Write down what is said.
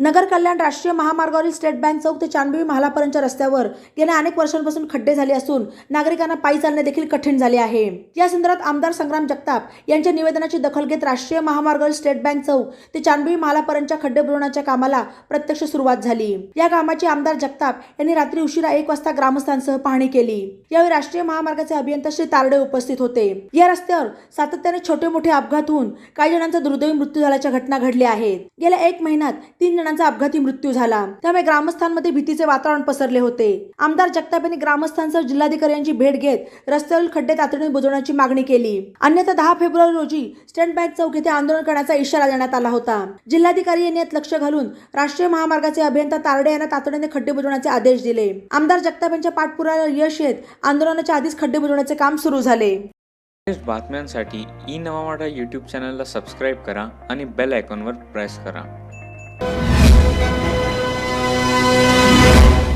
नगर कल्याण राष्ट्रीय महामार्गावरील state bank चौक ते चांदबिबी महालापर्यंतच्या रस्त्यावर गेल्या अनेक वर्षांपासून खड्डे झाले असून नागरिकांना पायी चालणे देखील कठीण झाले आहे. या संदर्भात आमदार संग्राम जगताप यांच्या निवेदनाची दखल घेत राष्ट्रीय महामार्गावरील स्टेट बँक चौक ते चांदबिबी महालापर्यंतच्या खड्डे बुरवण्याच्या कामाला प्रत्यक्ष सुरुवात झाली. या कामाची आमदार जगताप यांनी रात्री उशिरा एक वाजता ग्रामस्थांसह पाहणी केली. यावेळी राष्ट्रीय महामार्गाचे अभियंता श्री तारडे उपस्थित होते. या रस्त्यावर सातत्याने छोटे मोठे अपघात होऊन काही जणांचा दुर्दैवी मृत्यू झाल्याच्या घटना घडल्या आहेत. गेल्या एक महिन्यात तीन जणांचा अपघाती मृत्यू झाला. त्यामुळे ग्रामस्थांमध्ये भीतीचे वातावरण पसरले होते. आमदार जगताप यांनी ग्रामस्थांसह जिल्हाधिकाऱ्यांची भेट घेत रस्त्यावरील खड्डे तातडीने बुजवण्याची मागणी केली. अन्यथा दहा फेब्रुवारी रोजी स्टेट बँक चौक येथे आंदोलन करण्याचा इशारा देण्यात आला होता. जिल्हाधिकारी यांनी यात लक्ष घालून राष्ट्रीय महामार्गाचे अभियंता तारडे यांना तातडीने खड्डे बुजवण्याचे आदेश दिले. आमदार जगताप यांच्या पाठपुराला यश येत आंदोलनाच्या आधीच खड्डे बुजवण्याचे काम सुरू झाले. बातम्यांसाठी ई नवा यूट्यूब चॅनलला सबस्क्राईब करा आणि बेल आयकॉनवर प्रेस करा. Thank you.